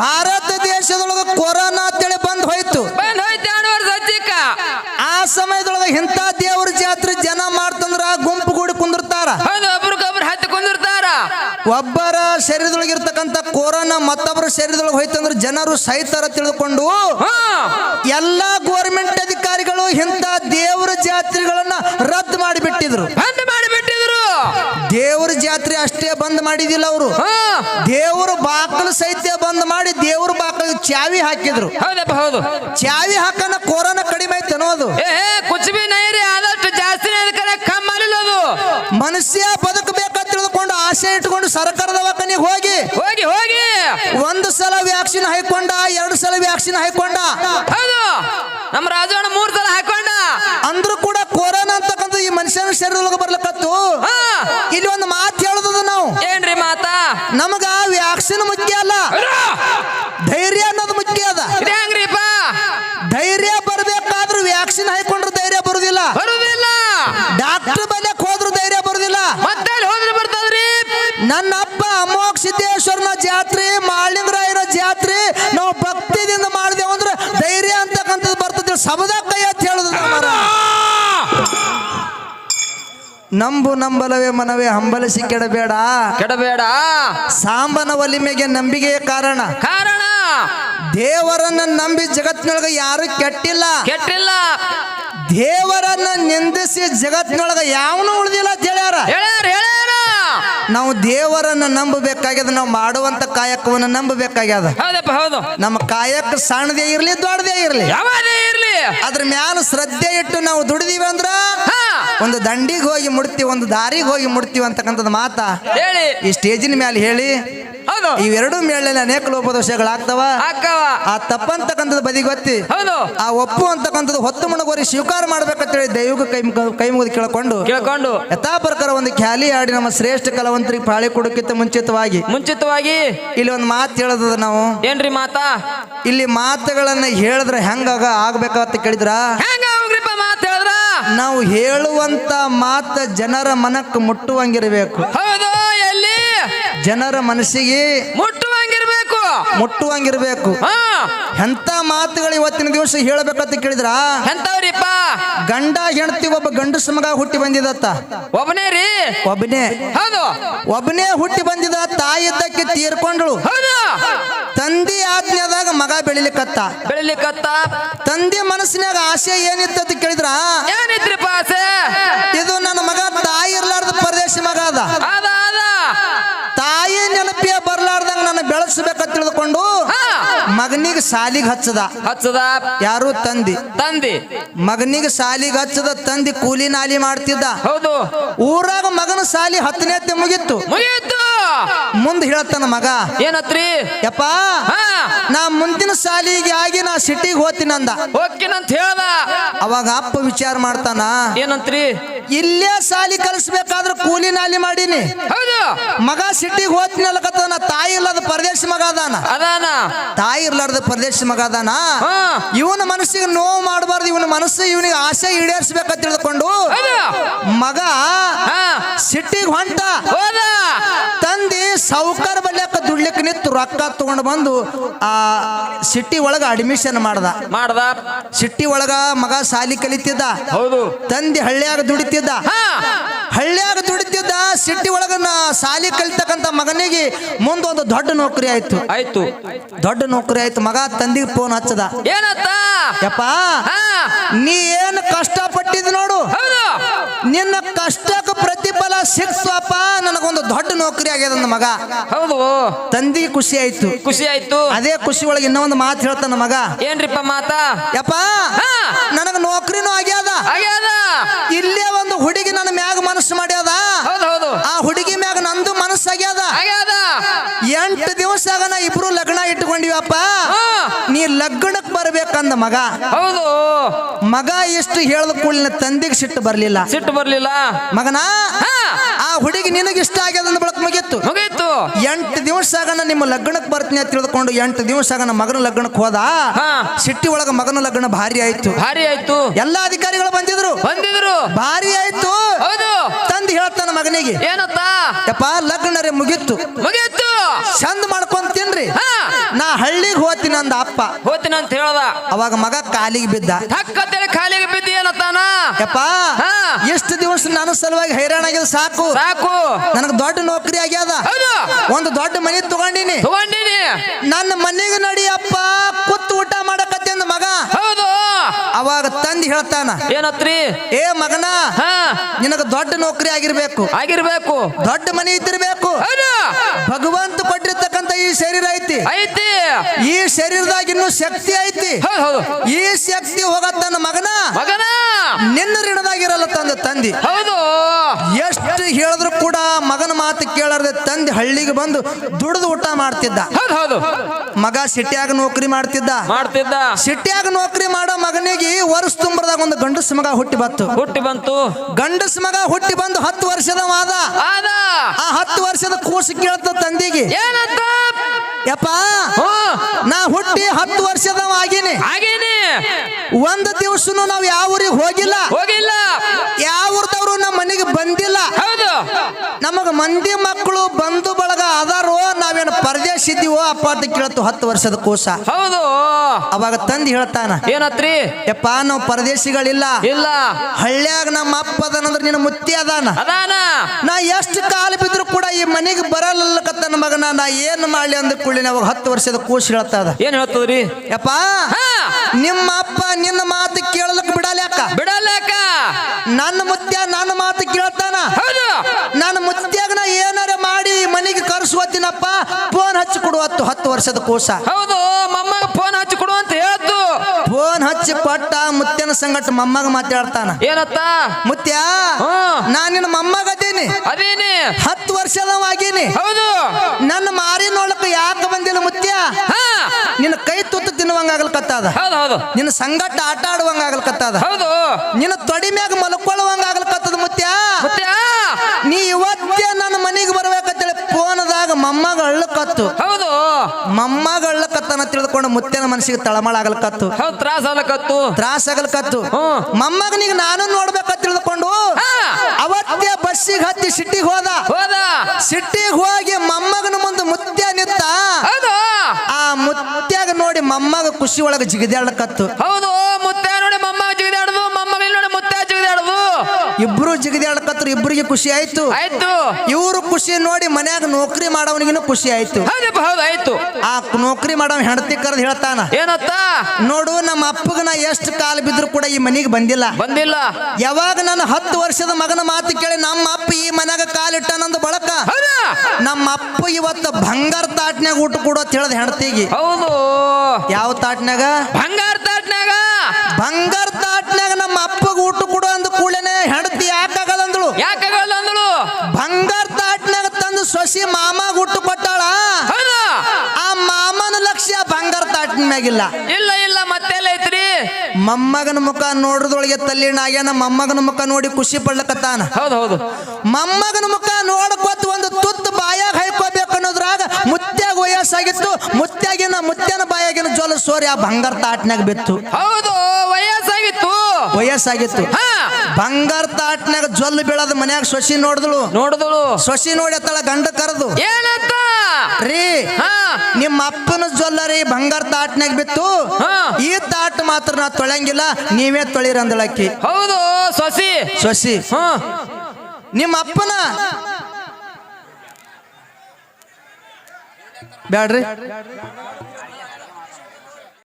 ಭಾರತ ದೇಶದೊಳಗ ಕೊರೋನಾ ಅಂತೇಳಿ ಬಂದ್ ಹೋಯ್ತು. ಆ ಸಮಯದೊಳಗ ಇಂಥ ದೇವ್ರ ಜಾತ್ರೆ ಜನ ಮಾಡ್ತಂದ್ರ ಗುಂಪು ಕೂಡಿ ಕುಂದಿರ್ತಾರ. ಒಬ್ಬರ ಶರೀರದೊಳಗೆ ಇರ್ತಕ್ಕಂಥ ಕೊರೋನಾ ಮತ್ತೊಬ್ಬರ ಶರೀರದೊಳಗೆ ಹೋಯ್ತಂದ್ರೆ ಜನರು ಸಹಿತರ ತಿಳಿದುಕೊಂಡು ಎಲ್ಲಾ ಗೋರ್ಮೆಂಟ್ ಅಧಿಕಾರಿಗಳು ಇಂಥ ದೇವರ ಜಾತ್ರೆಗಳನ್ನ ರದ್ದು ಮಾಡಿಬಿಟ್ಟಿದ್ರು. ದೇವರ ಅಷ್ಟೇ ಬಂದ್ ಮಾಡಿದಿಲ್ಲ ಅವರು. ದೇವ್ರ ಬಾಕಲು ಸಹಿತ ಬಂದ್ ಮಾಡಿ ದೇವ್ರ ಬಾಕಲ್ ಚಾವಿ ಹಾಕಿದ್ರು. ಹೌದಪ್ಪ ಹೌದು. ಚಾವಿ ಹಾಕನ ಕೊರೋನಾ ಕಡಿಮೆ ಐತೆ ಅನ್ನೋದು ಏ ಏ, ಕುಚ್ ಬಿ ನೈರಿ ಆದಷ್ಟು ಜಾಸ್ತಿ ಮನುಷ್ಯ ಬದುಕಬೇಕಂತ ತಿಳಿದುಕೊಂಡು ಆಸೆ ಇಟ್ಕೊಂಡು ಸರ್ಕಾರದ ವಾಕನಿಗೆ ಹೋಗಿ. ಹೋಗಿ ಹೋಗಿ. ಒಂದು ಸಲ ವ್ಯಾಕ್ಸಿನ್ ಹಾಕೊಂಡ ಎರಡು ಸಲ ವ್ಯಾಕ್ಸಿನ್ ಹಾಕೊಂಡ ಹೌದು. ನಮ್ಮ ರಾಜಣ್ಣ ಮೂರ್ ಸಲ ಹಾಕೊಂಡ ಅಂದ್ರೂ ಕೂಡ ಕೊರೋನಾ ಅಂತಕ್ಕಂಥ ಈ ಮನುಷ್ಯನ ಶರೀರದೊಳಗೆ ಬರ್ಲಕತ್ತು ಹಾ ಇಲ್ಲಿ ಒಂದು ಮಾತು ಹೇಳದ ನಾವು ಏನ್ರಿ ಮಾತಾ ನಮಗ ವ್ಯಾಕ್ಸಿನ್ ಮುಖ್ಯ ಅಲ್ಲ. ಧೈರ್ಯ ಅನ್ನೋದು ಮುಖ್ಯ ಅದ. ಧೈರ್ಯ ಬರ್ಬೇಕಾದ್ರೂ ವ್ಯಾಕ್ಸಿನ್ ಹಾಕೊಂಡ್ರೆ ಧೈರ್ಯ ಬರುದಿಲ್ಲ. ಬರುದಿಲ್ಲ. ಡಾಕ್ಟರ್ ಬಲ್ಯಕ್ ಹೋದ್ರು ಧೈರ್ಯ ಬರುದಿಲ್ಲ. ನನ್ನ ಅಪ್ಪ ಅಮೋಘ ನಂಬು ನಂಬಲವೇ ಮನವೇ ಹಂಬಲಿಸಿ ಕೆಡಬೇಡ. ಕೆಡಬೇಡ. ಸಾಂಬನ ಒಲಿಮೆಗೆ ನಂಬಿಕೆಯ ಕಾರಣ. ಕಾರಣ. ದೇವರನ್ನ ನಂಬಿ ಜಗತ್ತಿನೊಳಗೆ ಯಾರು ಕೆಟ್ಟಿಲ್ಲ. ಕೆಟ್ಟಿಲ್ಲ. ದೇವರನ್ನ ನಿಂದಿಸಿ ಜಗತ್ತಿನೊಳಗ ಯಾವನು ಉಳಿದಿಲ್ಲ ಅಂತ ಹೇಳ್ಯಾರ. ನಾವು ದೇವರನ್ನ ನಂಬಬೇಕಾಗ್ಯದ ನಾವು ಮಾಡುವಂತ ಕಾಯಕವನ್ನ ನಂಬಬೇಕಾಗ್ಯದ. ಹೌದಪ್ಪ ಹೌದು. ನಮ್ಮ ಕಾಯಕ ಸಣ್ಣದೇ ಇರ್ಲಿ ದೊಡ್ಡದೇ ಇರ್ಲಿ. ಯಾವದೇ ಇರ್ಲಿ. ಅದ್ರ ಮ್ಯಾಲ ಶ್ರದ್ಧೆ ಇಟ್ಟು ನಾವು ದುಡಿದೀವಿ ಅಂದ್ರ ಒಂದು ದಂಡಿಗೆ ಹೋಗಿ ಮುಡ್ತೀವಿ ಒಂದು ದಾರಿಗೆ ಹೋಗಿ ಮುಡ್ತೀವಿ ಅಂತಕ್ಕಂಥದ್ದು ಮಾತ. ಹೇಳಿ. ಈ ಸ್ಟೇಜಿನ ಮೇಲೆ ಹೇಳಿ. ಹೌದು. ಇವೆರಡು ಮೇಳಲ್ಲಿ ಅನೇಕ ಲೋಪದೋಷಗಳಾಗ್ತಾವ ಆ ತಪ್ಪಂತಕ್ಕಂಥದ್ದು ಬದಿಗೊತ್ತಿ ಹೌದು. ಆ ಒಪ್ಪು ಅಂತಕ್ಕಂಥದ್ದು ಹೊತ್ತು ಮುಣಗೋರಿ ಸ್ವೀಕಾರ ಮಾಡ್ಬೇಕಂತೇಳಿ ದೈವಿಕ ಕೈ ಕೈ ಮುಗಿದು ಕೇಳ್ಕೊಂಡು. ಕೇಳ್ಕೊಂಡು. ಯಥಾ ಪ್ರಕಾರ ಒಂದು ಖ್ಯಾಲಿ ಆಡಿ ನಮ್ಮ ಶ್ರೇಷ್ಠ ಕಲಾವಂತರಿಗೆ ಪಾಳಿ ಕೊಡೋಕ್ಕಿಂತ ಮುಂಚಿತವಾಗಿ. ಮುಂಚಿತವಾಗಿ. ಇಲ್ಲಿ ಒಂದು ಮಾತು ಹೇಳದ ನಾವು. ಏನ್ರಿ ಮಾತಾ? ಇಲ್ಲಿ ಮಾತುಗಳನ್ನ ಹೇಳಿದ್ರೆ ಹೆಂಗಾಗ ಆಗ್ಬೇಕಂತ ಕೇಳಿದ್ರ ಹೆಂಗ ಹೋಗ್ರಿಪ್ಪ ಮಾತ್ ಹೇಳಿದ್ರ ನಾವು ಹೇಳುವಂತ ಮಾತ ಜನರ ಮನಕ್ಕೆ ಮುಟ್ಟುವಂಗಿರಬೇಕು. ಹೌದು ಎಲ್ಲಿ? ಜನರ ಮನಸ್ಸಿಗೆ ಮುಟ್ಟುವಂಗಿರ್ಬೇಕು. ಮುಟ್ಟುವಂಗಿರಬೇಕು. ಎಂತ ಮಾತುಗಳು ಇವತ್ತಿನ ದಿವಸ ಹೇಳಬೇಕಂತ ಕೇಳಿದ್ರ? ಎಂತವ್ರಿಪ್ಪ ಗಂಡ ಹೆಂಡತಿ ಒಬ್ಬ ಗಂಡಸ ಮಗ ಹುಟ್ಟಿ ಬಂದಿದತ್ತ. ಒಬ್ಬನೇ ರೀ? ಒಬ್ಬನೇ. ಹೌದು. ಒಬ್ಬನೇ ಹುಟ್ಟಿ ಬಂದಿದ ತಾಯಿ ತಕ್ಕಿ ತೀರ್ಕೊಂಡಳು. ಹೌದು. ತಂದೆ ಆಜ್ಞಾದಾಗ ಮಗ ಬೆಳಿಲಿಕ್ಕತ್ತ. ಬೆಳಿಲಿಕ್ಕತ್ತ. ತಂದೆ ಮನಸ್ಸಿನಾಗ ಆಸೆ ಏನಿತ್ತ ಕೇಳಿದ್ರ? ಏನಿದ್ರಿ ಆಸೆ ಇದು ನನ್ನ ಮಗ ತಾಯಿ ಇರ್ಲಾರ್ದ ಪರದೇಶ ಮಗ ಅದ. ತಾಯಿ ನೆನಪಿಯ ಬರ್ಲಾರ್ದಂಗ ನನ್ನ ಬೆಳೆಸಬೇಕಂತ ತಿಳಿದುಕೊಂಡು ಮಗನಿಗೆ ಸಾಲಿಗೆ ಹಚ್ಚದ. ಹಚ್ಚದ. ಯಾರು? ತಂದಿ. ತಂದಿ. ಮಗನಿಗೆ ಸಾಲಿಗೆ ಹಚ್ಚದ ತಂದಿ ಕೂಲಿ ನಾಲಿ ಮಾಡ್ತಿದ್ದ. ಹೌದು. ಊರಾಗ ಮಗನ ಸಾಲಿ ಹತ್ತನೇ ಮುಗಿತ್ತು ಮುಗಿಯಿತು ಮುಂದೆ ಹೇಳ್ತಾನ ಮಗ. ಏನತ್ರಿ? ಯಪ್ಪ ನಾ ಮುಂದಿನ ಸಾಲಿಗೆ ಆಗಿ ನಾ ಸಿಟಿಗೆ ಹೋಗ್ತೀನಂದ ಹೋಗ್ತೀನಂತ ಹೇಳ್ದ. ಅವಾಗ ಅಪ್ಪ ವಿಚಾರ ಮಾಡ್ತಾನ ಏನಂತ್ರಿ? ಇಲ್ಲೇ ಸಾಲಿ ಕಲಿಸ್ಬೇಕಾದ್ರೆ ಕೂಲಿ ನಾಲಿ ಮಾಡೀನಿ. ಹೌದು. ಮಗ ಸಿಟಿಗೆ ಹೋಗ್ತೀನಲ್ಲಕತ್ತಾನ ತಾಯಿ ಇಲ್ಲದ ಪರದೇಶ ಮಗ ಅದಾನ. ಅದಾನ. ತಾಯಿ ಇರ್ಲಾರ್ದ ಪರದೇಶ ಮಗ ಅದಾನ. ಇವನ ಮನಸ್ಸಿಗೆ ನೋವು ಮಾಡಬಾರ್ದು ಇವನ ಮನಸ್ಸು ಇವನಿಗೆ ಆಸೆ ಈಡೇರಿಸ್ಬೇಕಂತ ತಿಳಿದುಕೊಂಡು ಹೌದು. ಮಗ ಸಿಟ್ಟಿಗೆ ಹೊಂಟ. ಹೋದ. ತಂದಿ ಸೌಕರ್ ಬಲ್ಯಕ್ಕ ದುಡ್ಲಿಕ್ಕೆ ನಿಂತು ರೊಕ್ಕ ತಗೊಂಡು ಬಂದು ಆ ಸಿಟಿ ಒಳಗ ಅಡ್ಮಿಷನ್ ಮಾಡ್ದ. ಮಾಡ್ದ? ಸಿಟ್ಟಿ ಒಳಗ ಮಗ ಸಾಲಿ ಕಲಿತಿದ್ದ. ಹೌದು. ತಂದಿ ಹಳ್ಳಿಯಾಗ ದುಡಿತಿದ್ದ. ಹಳ್ಳಿಯಾಗ ದುಡಿತಿದ್ದ ಸಿಟ್ಟಿ ಒಳಗ ಸಾಲಿ ಕಲಿತಕ್ಕಂತ ಮಗನಿಗೆ ಮುಂದೊಂದು ದೊಡ್ಡ ನೌಕರಿ ಆಯ್ತು. ಆಯ್ತು. ದೊಡ್ಡ ನೌಕರಿ ಆಯ್ತು. ಮಗ ತಂದಿಗೆ ಫೋನ್ ಹಚ್ಚದ. ಏನತ್ತ? ಯಪ್ಪ ನೀ ಏನು ಕಷ್ಟಪಟ್ಟಿದ್ ನೋಡು. ನಿನ್ನ ಕಷ್ಟಕ್ಕೆ ಪ್ರತಿಫಲ ಸಿಕ್ಸಪ್ಪ ನನಗೊಂದು ದೊಡ್ಡ ನೌಕರಿ ಆಗ್ಯದ ನನ್ನ ಮಗ. ಹೌದು. ತಂದಿ ಖುಷಿ ಆಯ್ತು. ಖುಷಿ ಆಯ್ತು. ಅದೇ ಖುಷಿ ಒಳಗೆ ಇನ್ನೊಂದು ಮಾತು ಹೇಳ್ತಾನ ಮಗ. ಏನ್ರಿಪ್ಪ ಮಾತಾ? ಯಪ್ಪ ನನಗ ನೌಕರಿನೂ ಆಗ್ಯಾದ. ಆಗ್ಯಾದ. ಇಲ್ಲೇ ಒಂದು ಹುಡುಗಿ ನನ್ನ ಮ್ಯಾಗ ಮನಸ್ಸು ಮಾಡ್ಯಾದ. ಹೌದು ಹೌದು. ಆ ಹುಡುಗಿ ಮ್ಯಾಗ ನಂದು ಮನಸ್ಸು ಆಗ್ಯಾದ. ಆಗ್ಯಾದ. ಎಂಟು ಆಗ ನಾ ಇಬ್ರು ಲಗ್ನ ಇಟ್ಕೊಂಡಿವಪ್ಪ. ನೀ ಲಗ್ನಕ್ಕೆ ಬರ್ಬೇಕಂದ ಮಗ. ಹೌದು. ಮಗ ಎಷ್ಟು ಹೇಳದ ಕೂಡ ತಂದೆಗೆ ಸಿಟ್ಟು ಬರ್ಲಿಲ್ಲ. ಸಿಟ್ಟು ಬರ್ಲಿಲ್ಲ. ಮಗನ? ಹುಡುಗಿ ನಿನಗೆ ಇಷ್ಟ ಆಗ್ಯದ ಅಂದ ಬಳಕ ಮುಗೀತು. ಮುಗೀತು. ಎಂಟು ದಿವಸ ಆಗನ ನಿಮ್ಮ ಲಗ್ನಕ್ಕೆ ಬರ್ತೀನಿ ಅಂತ ತಿಳಿದುಕೊಂಡು ಎಂಟು ದಿವಸ ಆಗನ ಮಗನ ಲಗ್ನಕ್ಕೆ ಹೋದ. ಸಿಟ್ಟಿ ಒಳಗ ಮಗನ ಲಗ್ನ ಭಾರಿ ಆಯ್ತು. ಭಾರಿ ಆಯ್ತು. ಎಲ್ಲಾ ಅಧಿಕಾರಿಗಳು ಬಂದಿದ್ರು. ಬಂದಿದ್ರು. ಭಾರಿ ಆಯ್ತು. ಹೌದು. ತಂದು ಹೇಳ್ತಾನ ಮಗನಿಗೆ. ಏನತ್ತ? ಯಪ್ಪ ಲಗ್ನರೇ ಮುಗೀತು. ಮುಗೀತು. ಚಂದ ಮಾಡ್ಕೊಂಡ್ ತಿನ್ರಿ. ಹಾ. ನಾ ಹಳ್ಳಿಗೆ ಹೋತಿನ ಅಂದ ಅಪ್ಪ. ಹೋತಿನ ಅಂತ ಹೇಳ್ದ. ಅವಾಗ ಮಗ ಕಾಲಿಗೆ ಬಿದ್ದ. ಕಾಲಿಗೆ ಬಿದ್ದಿ ಯಪ್ಪ. ಎಷ್ಟು ದಿವಸ ನನ್ನ ಸಲುವಾಗಿ ಹೈರಾಣ ಆಗಿಲ್ಲ ಸಾಕು. ಸಾಕು. ನನಗೆ ದೊಡ್ಡ ನೌಕರಿ ಆಗ್ಯದ. ಒಂದು ದೊಡ್ಡ ಮನೆ ತಗೊಂಡಿನಿ. ತಗೊಂಡಿನಿ. ನನ್ನ ಮನೆಗೆ ನಡಿಯಪ್ಪ ಕುತ್ತು ಊಟ ಮಾಡಕತ್ತೆ ಮಗ. ಹೌದು. ಅವಾಗ ತಂದಿ ಹೇಳ್ತಾನ ಏನತ್ರಿ? ಏ ಮಗನ ನಿನಗ ದೊಡ್ಡ ನೌಕರಿ ಆಗಿರ್ಬೇಕು. ಆಗಿರ್ಬೇಕು. ದೊಡ್ಡ ಮನೆ ಇದ್ದಿರ್ಬೇಕು. ಭಗವಂತ ಕೊಟ್ಟಿರ್ತಕ್ಕಂತ ಈ ಶರೀರ ಐತಿ. ಐತಿ. ಈ ಶರೀರದಾಗ ಇನ್ನು ಶಕ್ತಿ ಐತಿ. ಹೌದು ಈ ಶಕ್ತಿ ಹೋಗತ್ತನ್ನ ಮಗನ. ಮಗನ. ನಿನ್ನ ಋಣದಾಗಿರಲ್ಲ ತಂದೆ ತಂದಿ. ಹೌದು. ಎಷ್ಟು ಹೇಳಿದ್ರು ಕೂಡ ಮಗನ ಮಾತು ಕೇಳಾರ್ದೆ ತಂದೆ ಹಳ್ಳಿಗೆ ಬಂದು ದುಡಿದು ಊಟ ಮಾಡ್ತಿದ್ದ. ಹೌದು ಹೌದು. ಮಗ ಸಿಟಿಯಾಗ ನೌಕರಿ ಮಾಡ್ತಿದ್ದ. ಮಾಡ್ತಿದ್ದ. ಸಿಟಿಯಾಗ ನೌಕರಿ ಮಾಡೋ ಮಗನಿಗೆ ವರ್ಷ ತುಂಬರದಾಗ ಒಂದು ಗಂಡಸ ಮಗ ಹುಟ್ಟಿ ಬಂತು. ಹುಟ್ಟಿ ಬಂತು. ಗಂಡಸ ಮಗ ಹುಟ್ಟಿ ಬಂದು ಹತ್ತು ವರ್ಷದ ಮಾದ ಆದ ಆ ಹತ್ತು ವರ್ಷದ ಕೂಸು ಕೇಳ್ತ ತಂದಿಗೆ. ಏನಂತ? ಯಪ್ಪ ನಾ ಹುಟ್ಟಿ ಹತ್ತು ವರ್ಷದವ ಆಗೀನಿ. ಆಗೇನಿ ಒಂದು ದಿವಸನು ನಾವು ಯಾವ ಊರಿಗೆ ಹೋಗಿಲ್ಲ. ಹೋಗಿಲ್ಲ. ಯಾವ ಊರ್ದವ್ರು ನಮ್ಮ ಮನೆಗೆ ಬಂದಿಲ್ಲ. ಹೌದು. ನಮಗ ಮಂದಿ ಮಕ್ಕಳು ಬಂಧು ಬಳಗ ಅದಾರೋ ನಾವೇನು ಪರದೇಶ ಇದ್ದೀವೋ ಅಪ್ಪ ಅಂತ ಕೇಳತ್ತು ಹತ್ತು ವರ್ಷದ ಕೂಸ ಹೌದು. ಅವಾಗ ತಂದು ಹೇಳ್ತಾನ ಏನತ್ರಿ? ಯಪ್ಪ ನಾವು ಪರದೇಶಿಗಳಿಲ್ಲ. ಇಲ್ಲ. ಹಳ್ಳ್ಯಾಗ ನಮ್ಮ ಅಪ್ಪ ಅದಾನಂದ್ರ ನಿನ್ನ ಮುತ್ತಿ ಅದಾನ. ಅದಾನ. ನಾ ಎಷ್ಟು ಕಾಲ ಬಿದ್ರು ಕೂಡ ಈ ಮನೆಗೆ ಬರಲ್ಲಕತ್ತನ ಮಗನ? ನಾ ಏನು ಮಾಡಲಿ ಅಂದ ಕೂಡಲಿನ ಅವಾಗ ಹತ್ತು ವರ್ಷದ ಕೂಸು ಹೇಳ್ತಾ ಅದ. ಏನ್ ಹೇಳ್ತದ್ರಿ? ಯಪ್ಪ ನಿಮ್ಮ ಅಪ್ಪ ನಿನ್ನ ಮಾತು ಕೇಳಲಕ್ ಬಿಡಲ್ಯಾಕ? ಬಿಡಲ್ಯಾಕ? ನನ್ನ ಮುತ್ಯ ನನ್ನ ಮಾತು ಕೇಳ್ತಾನ? ನನ್ನ ಮುತ್ಯಾಗ ನಾ ಏನಾರ ಮಾಡಿ ಮನೆಗೆ ಕರ್ಸುವತ್ತಿನಪ್ಪ ಫೋನ್ ಹಚ್ಚಿ ಕೊಡುವತ್ತು ಹತ್ತು ವರ್ಷದ ಕೂಸ. ಹೌದು ಮಮ್ಮಗ ಫೋನ್ ಹಚ್ಚಿ ಕೊಡು ಅಂತ ಹೇಳ್ತು ಫೋನ್ ಹಚ್ಚಿ ಪಟ್ಟ ಮುತ್ಯನ ಸಂಗಟ ಮೊಮ್ಮಗ ಮಾತಾಡ್ತಾನ. ಏನತ್ತ? ಮುತ್ಯ ನಾನಿನ ನಾ ನಿನ್ನ ಮೊಮ್ಮಗ ಅದೀನಿ. ಅದೇನಿ. ಹತ್ತು ವರ್ಷದವಾಗಿನಿ. ಹೌದು. ನನ್ನ ಮಾರಿ ನೋಡಕ್ ಯಾಕೆ ಬಂದಿಲ್ಲ ಮುತ್ಯ? ನಿನ್ನ ಕೈ ತುತ್ತು ತಿನ್ನುವಂಗ ಆಗ್ಲಕತ್ತದ ಹೌದು ಹೌದು. ನಿನ್ನ ಸಂಗಟ ಆಟ ಆಡುವಂಗ ಆಗ್ಲಕತ್ತದ ಹೌದು. ನಿನ್ನ ತೊಡಿ ಮ್ಯಾಗ ಮಲ್ಕೊಳ್ಳುವಂಗ ಆಗ್ಲಕತ್ತದ ಮುತ್ಯ? ನೀ ಇವತ್ತೇ ನನ್ನ ಮನೆಗೆ ಬರ್ಬೇಕಂತೇಳಿ ಫೋನದಾಗ ಮೊಮ್ಮಗ ಅಳ್ಳಕತ್ತು ಹೌದು ತಿಳಿದುಕೊಂಡು ಮುತ್ಯನ ಮನಸ್ಸಿಗೆ ತಳಮಳ ಆಗಲ್ಕತ್ತು ತ್ರಾಸ ಆಗಲ್ಕತ್ತು ತ್ರಾಸ ಆಗಲ್ಕತ್ತು. ಮೊಮ್ಮಗನಿಗೆ ನಾನು ನೋಡ್ಬೇಕ ತಿಳಿದುಕೊಂಡು ಅವತ್ತೇ ಬಸ್ಸಿಗೆ ಹತ್ತಿ ಸಿಟ್ಟಿಗೆ ಹೋದ. ಹೋದ. ಸಿಟ್ಟಿಗೆ ಹೋಗಿ ಮಮ್ಮಗನ ಮುಂದೆ ಮುತ್ತ ನಿತ್ತ ಹೌದು. ಆ ಮುತ್ಯಾಗ ನೋಡಿ ಮಮ್ಮಗ ಖುಷಿ ಒಳಗೆ ಜಿಗಿದಾಡ್ಲಕತ್ತು ಹೌದು ಮುತ್ತೆ ನೋಡಿ ಮಮ್ಮ ಇಬ್ರು ಜಿಗದಾಡ್ಕತ್ರ ಇಬ್ಬರಿಗೆ ಖುಷಿ ಆಯ್ತು. ಆಯ್ತು. ಇವರು ಖುಷಿ ನೋಡಿ ಮನ್ಯಾಗ ನೌಕರಿ ಮಾಡೋನಿಗಿನ ಖುಷಿ ಆಯ್ತು. ಹೌದಪ್ಪ ಹೌದು ಆಯ್ತು. ಆ ನೌಕರಿ ಮಾಡವ ಹೆಂಡತಿ ಕರೆದು ಹೇಳ್ತಾನ ಏನತ್ತ? ನೋಡು ನಮ್ಮ ಅಪ್ಪಗ ನಾ ಎಷ್ಟು ಕಾಲ ಬಿದ್ರು ಕೂಡ ಈ ಮನೆಗೆ ಬಂದಿಲ್ಲ. ಬಂದಿಲ್ಲ. ಯಾವಾಗ ನನ್ನ ಹತ್ತು ವರ್ಷದ ಮಗನ ಮಾತು ಕೇಳಿ ನಮ್ಮ ಅಪ್ಪ ಈ ಮನ್ಯಾಗ ಕಾಲಿಟ್ಟನಂದ ಬಳಕ? ನಮ್ಮ ಅಪ್ಪ ಇವತ್ತು ಬಂಗಾರ ತಾಟ್ನ್ಯಾಗ ಊಟ ಕೊಡೋ ಹೇಳದ್ ಹೆಂಡತಿಗೆ. ಹೌದು. ಯಾವ ತಾಟ್ನ್ಯಾಗ? ಬಂಗಾರ ತಾಟ್ನಾಗ ಬಂಗಾರ ತಾಟ್ನ್ಯಾಗ ನಮ್ಮ ಅಪ್ಪಗ ಊಟ ಕೊಡು ಅಂದ ಕೂಡಲೇ ಹೆಂಡತಿ ಯಾಕಾಗದಂದಳು ಯಾಕಾಗಲ್ಲ ಅಂದಳು ಬಂಗಾರ ತಾಟ್ನ್ಯಾಗ ತಂದು ಸೊಸಿ ಮಾಮಾಗ ಊಟ ಕೊಟ್ಟಾಳ ಹೌದು ಆ ಮಾಮನ ಲಕ್ಷ್ಯ ಬಂಗಾರ ತಾಟಿನ ಮ್ಯಾಗಿಲ್ಲ. ಇಲ್ಲ ಇಲ್ಲ ಮತ್ತೆಲ್ಲ ಐತ್ರಿ? ಮೊಮ್ಮಗನ ಮುಖ ನೋಡ್ರದೊಳಗೆ ತಲ್ಲಿನಾಗ್ಯಾನ ಮೊಮ್ಮಗನ ಮುಖ ನೋಡಿ ಖುಷಿ ಪಡ್ಲಕತ್ತಾನ. ಹೌದು ಹೌದು. ಮೊಮ್ಮಗನ ಮುಖ ನೋಡ್ಕೊತ ಒಂದು ತುತ್ತು ಬಾಯಾಗ ಹೈಕೋಬೇಕು ಅನ್ನೋದ್ರಾಗ ಮುತ್ಯಾಗ ವಯಸ್ಸಾಗಿತ್ತು ಮುತ್ಯಾಗಿನ ಮುತ್ಯನ ಬಾಯಾಗಿನ ಜೋಲ ಸೋರಿ ಆ ಬಂಗಾರ ತಾಟ್ನಾಗ ಬಿತ್ತು. ಹೌದು ವಯಸ್ಸಾಗಿತ್ತು. ವಯಸ್ಸಾಗಿತ್ತು. ಬಂಗಾರ ತಾಟ್ನಾಗ ಜ್ವಲ್ ಬೀಳದ ಮನ್ಯಾಗ ಸೊಸಿ ನೋಡಿದಳು. ನೋಡಿದಳು. ಸೊಸಿ ನೋಡಿ ಅತ್ತಳ ಗಂಡ ಕರೆದು. ಏನಂತ ರೀ ನಿಮ್ಮ ಅಪ್ಪನ ಜ್ವಲ್ಲರಿ ರೀ ಬಂಗಾರ ತಾಟ್ನಾಗ ಬಿತ್ತು. ಈ ತಾಟ್ ಮಾತ್ರ ನಾ ತೊಳೆಯಂಗಿಲ್ಲ ನೀವೇ ತೊಳಿರಂದಳಕ್ಕಿ ಹೌದು ಸೊಸಿ. ಸೊಸಿ. ನಿಮ್ಮ ಅಪ್ಪನ? ಬ್ಯಾಡ್ರಿ.